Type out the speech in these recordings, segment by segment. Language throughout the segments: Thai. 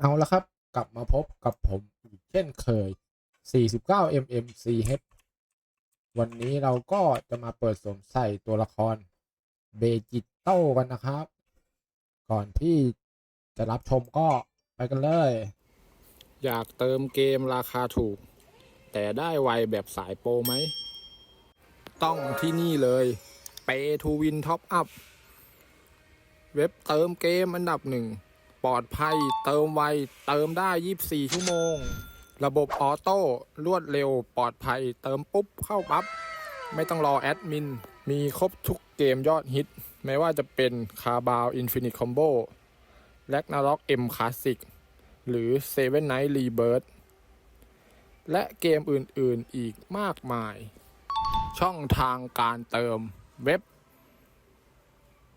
เอาละครับ กลับมาพบกับผมอีกเช่นเคย 49 mmch วันนี้เราก็จะมาเปิดสวมใส่ตัวละครเบจิตโต้กันนะครับ ก่อนที่จะรับชมก็ไปกันเลย อยากเติมเกมราคาถูก แต่ได้ไวแบบสายโปรไหม ต้องที่นี่เลย Pay to Win Top Up เว็บเติมเกมอันดับหนึ่ง ปลอดภัย เติมไว เติมได้ 24 ชั่วโมง ระบบออโต้รวดเร็วปลอดภัย เติมปุ๊บเข้าปั๊บ ไม่ต้องรอแอดมิน มีครบทุกเกมยอดฮิต ไม่ว่าจะเป็นคาบาวอินฟินิตคอมโบแลกนาล็อกเอ็มคลาสสิกหรือ Seven Night Rebirth และเกมอื่นๆอีกมากมาย ช่องทางการเติมเว็บ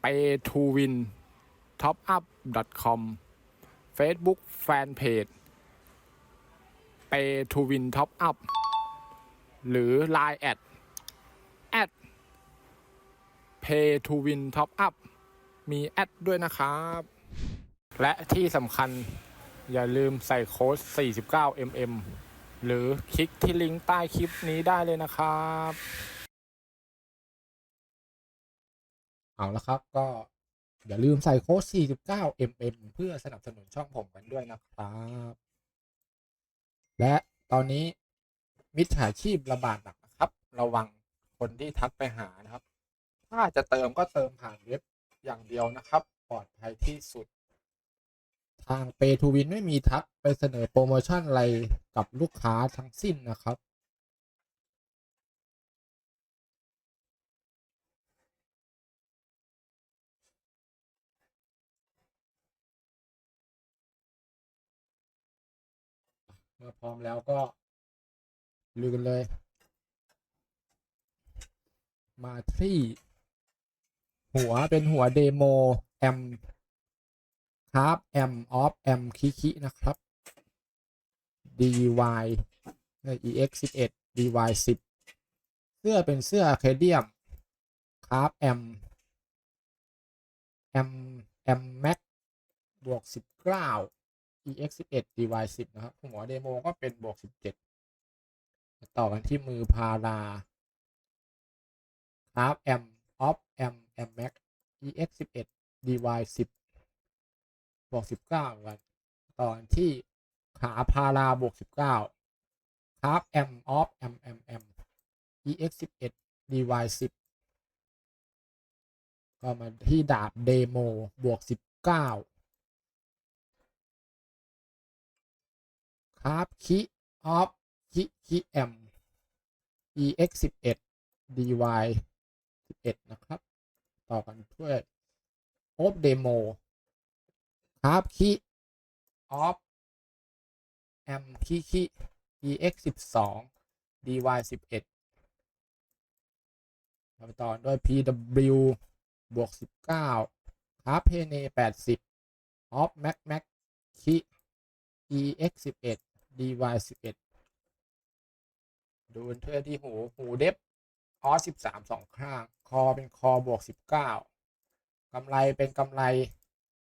pay to win topup com Facebook Fanpage pay to win top up หรือ Line แอด at pay to win top up มีแอดด้วยนะครับ และที่สำคัญอย่าลืมใส่โค้ด 49 mm หรือคลิกที่ลิงก์ใต้คลิปนี้ได้เลยนะครับ เอาละครับก็ อย่าลืมใส่โค้ด 49 mm เพื่อสนับสนุนช่องผมกันด้วยนะครับ และตอนนี้มิจฉาชีพระบาดหนักนะครับ ระวังคนที่ทักไปหานะครับ ถ้าจะเติมก็เติมผ่านเว็บอย่างเดียวนะครับ ปลอดภัยที่สุด ทางเปทูวินไม่มีทักไปเสนอโปรโมชั่นอะไรกับลูกค้าทั้งสิ้นนะครับ เมื่อพร้อมแล้วก็ลุยกันเลย มาที่ หัวเป็นหัวเดโมแอมครับแอมออฟแอมคิคินะครับ DY ใน EX 11 DY 10 เสื้อเป็นเสื้อเคเดียมครับแอมแอมแอมแม็กบวก 19 EX 11 DY 10นะครับหัวเดโมก็เป็นบวก 17 ต่อกันที่มือพาราครับแอมออฟแอมแอมแม็ก EX 11 DY 10บวก 19เหมือนกันต่อกันที่ขาพาราบวก 19ครับแอมออฟแอมแอมแอม EX 11 DY 10ก็มาที่ดาบเดโมบวก 19 ครับคิออฟคิคิแอม ex 11 dy 11 นะครับ ต่อกันด้วยโอฟเดโมครับคิออฟแอมคิคิ ex 12 dy 11มาต่อด้วย pw บวก 19ครับเพเน80ออฟแม็กแม็กคิ ex 11 dy 11 ดูเพื่อที่หู หูเด็บออสิบสามสองข้าง คอเป็นคอบวกสิบเก้ากำไรเป็นกำไร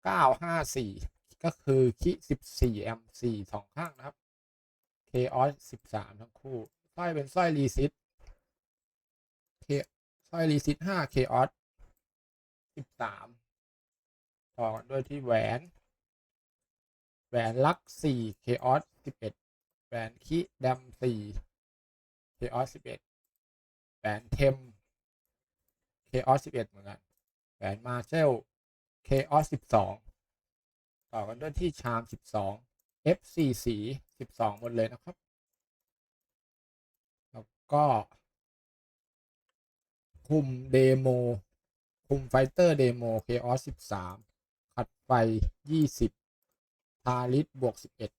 เก้าห้าสี่ก็คือคิสิบสี่แอมสี่สองข้าง นะครับเคออสสิบสามทั้งคู่สร้อยเป็นสร้อยรีซิตเคสร้อยรีซิตห้าเคออสสิบสามต่อด้วยที่แหวน แหวนลักสี่เคออส สิบเอ็ดแหวนคิแดมสี่เคออสสิบเอ็ดแหวนเทมเคออสสิบเอ็ดเหมือนกันแหวนมาเชลเคออสสิบสองต่อกันด้วยที่ชามสิบสอง F4 สีสิบสองหมดเลยนะครับ แล้วก็คุมเดโมคุมไฟเตอร์เดโมเคออสสิบสามขัดไฟยี่สิบทาริสบวกสิบเอ็ด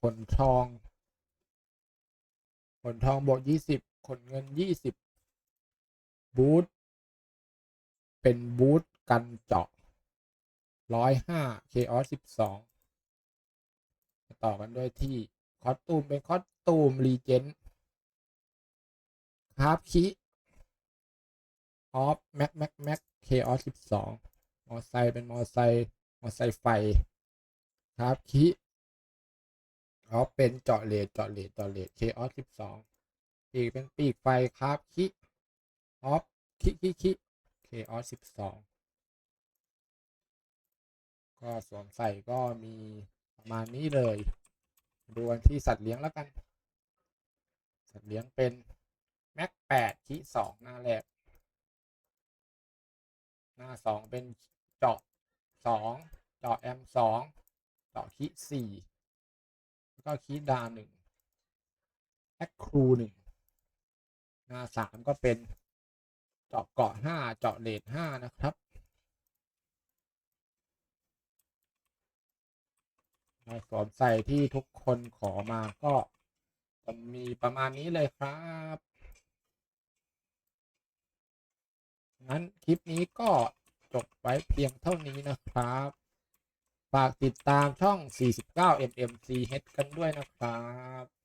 ขนทอง ขนทองบวกยี่สิบขนเงินยี่สิบบูทเป็นบูทกันเจาะร้อยห้าเคออสสิบสองต่อกันด้วยที่ คอสตูม เป็น คอสตูม รีเจนคราฟคิออฟแม็กแม็กแม็กเคออสสิบสองมอไซค์เป็นมอไซค์มอไซค์ไฟคราฟ คิอ๋อเป็นเจาะเลดเจาะเลดเจาะเลดเคออสสิบสองปีกเป็นปีกไฟครับคิออฟคิคิคิเคออสสิบสองก็สวมใส่ก็มีประมาณนี้เลย ดูันที่สัตว์เลี้ยงแล้วกัน สัตว์เลี้ยงเป็นแม็กแปดคิสองหน้าแรก หน้าสองเป็นเจาะสองเจาะแอมสองเจาะคิสี่ ก็คีดาหนึ่งแอคครูหนึ่งนาสามก็เป็นเจาะเกาะห้าเจาะเลดห้านะครับ ในสวมใส่ที่ทุกคนขอมาก็จะมีประมาณนี้เลยครับงั้นคลิปนี้ก็จบไว้เพียงเท่านี้นะครับ ฝากติดตามช่อง 49mmch กันด้วยนะครับ